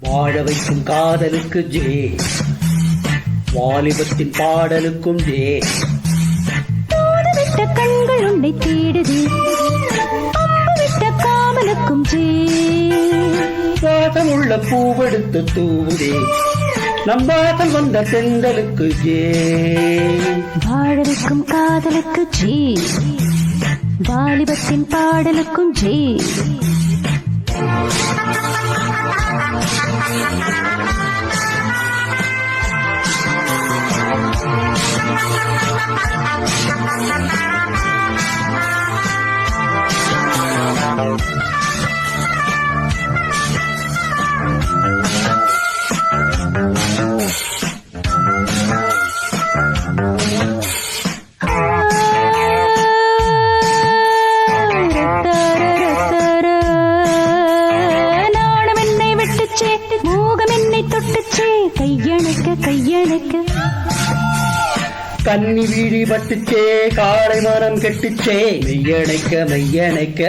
வாழ வைக்கும் காதலுக்கு ஜே. வாலிபத்தின் பாடலுக்கும் ஜே. விட்ட கண்கள் உன்னை தேடுது. விட்ட காமலுக்கும் ஜே. வாசமுள்ள பூவெடுத்து தூவுதே. நம்பாசல் வந்த செந்தலுக்கு ஜே. வாழ வைக்கும் காதலுக்கு ஜே. வாலிபத்தின் பாடலுக்கும் ஜே. Thank you. தொட்டுச்சே கையணைக்க கையணைக்க கன்னி வீழி பட்டுச்சே காளை மரம் கெட்டுச்சே. மெய்யணைக்க மெய்யணைக்க.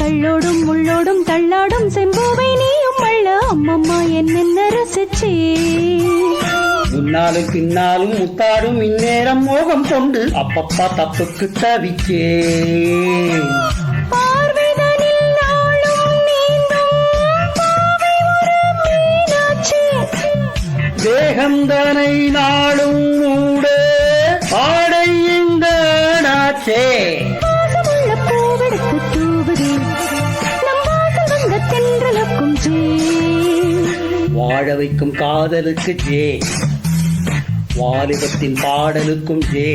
கள்ளோடும் முள்ளோடும் தள்ளாடும் செம்பூவை நீயும் அள்ள அம்மம்மா என்னென்ன ரசிச்சே. முன்னாலும் பின்னாலும் முத்தாடும் இந்நேரம் மோகம் கொண்டு அப்பப்பா தப்புக்கு தவிச்சே தேகந்தனை நாடும் மூட ஆடை இந்த நாச்சே. வாழ வைக்கும் காதலுக்கு ஜே வாலிபத்தின் பாடலுக்கும் ஜே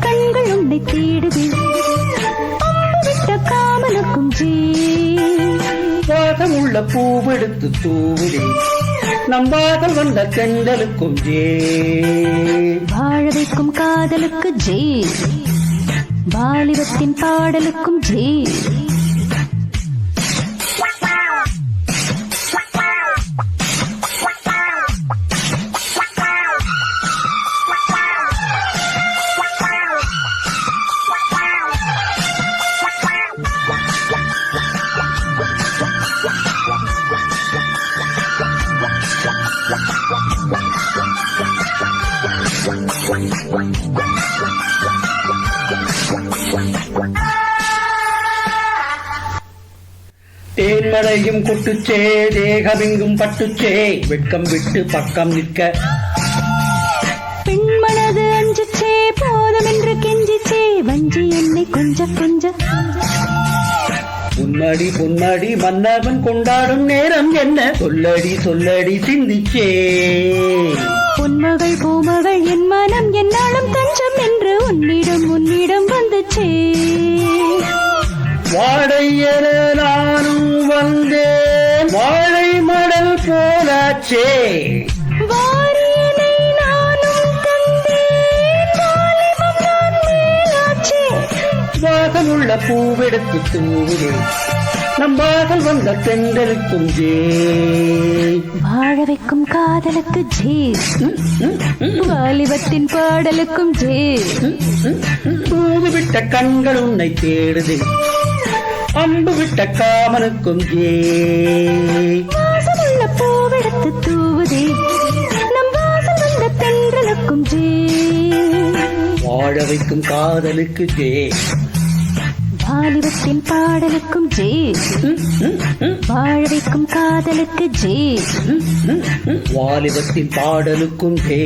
கண்கள் உன்னை தேடுதே. காமலுக்கும் ஜே. வாசமுள்ள பூவெடுத்து தூவுதே நம்பாதல் வந்த தெண்டலுக்கும் ஜே. வாழ வைக்கும் காதலுக்கு ஜே. வாலிபத்தின் பாடலுக்கும் ஜே. தேன்மலையும் கொட்டுச்சே தேகமெங்கும் பட்டுச்சே. வெட்கம் விட்டு பக்கம் நிற்க. பெண்மனது அஞ்சுச்சே போதும் என்று கெஞ்சிச்சே. வஞ்சி என்னை கொஞ்ச கொஞ்ச. உன்னடி பொன்னடி மன்னவன் கொண்டாடும் நேரம் என்ன? சொல்லடி சொல்லடி சிந்திச்சே. வாழையென நானும் வந்தேன். வாழை மடல் போலாச்சே. வாசமுள்ள பூவெடுத்து தூவுதே நம் வாசல் வந்த தெண்டலுக்கும் ஜே. வாழ வைக்கும் காதலுக்கு ஜே. வாலிபத்தின் பாடலுக்கும் ஜே. தூது விட்ட கண்கள் உன்னை தேடுதே. அம்பு விட்ட காமனுக்கும் ஜே வாசமுள்ள பூவெடுத்து தூவுதே. நம் வாசல் வந்த தென்றலுக்கும் ஜே. வாழ வைக்கும் காதலுக்கு ஜே. வாலிபத்தின் பாடலுக்கும் ஜே. வாழ வைக்கும் காதலுக்கு ஜே. வாலிபத்தின் பாடலுக்கும் ஜே.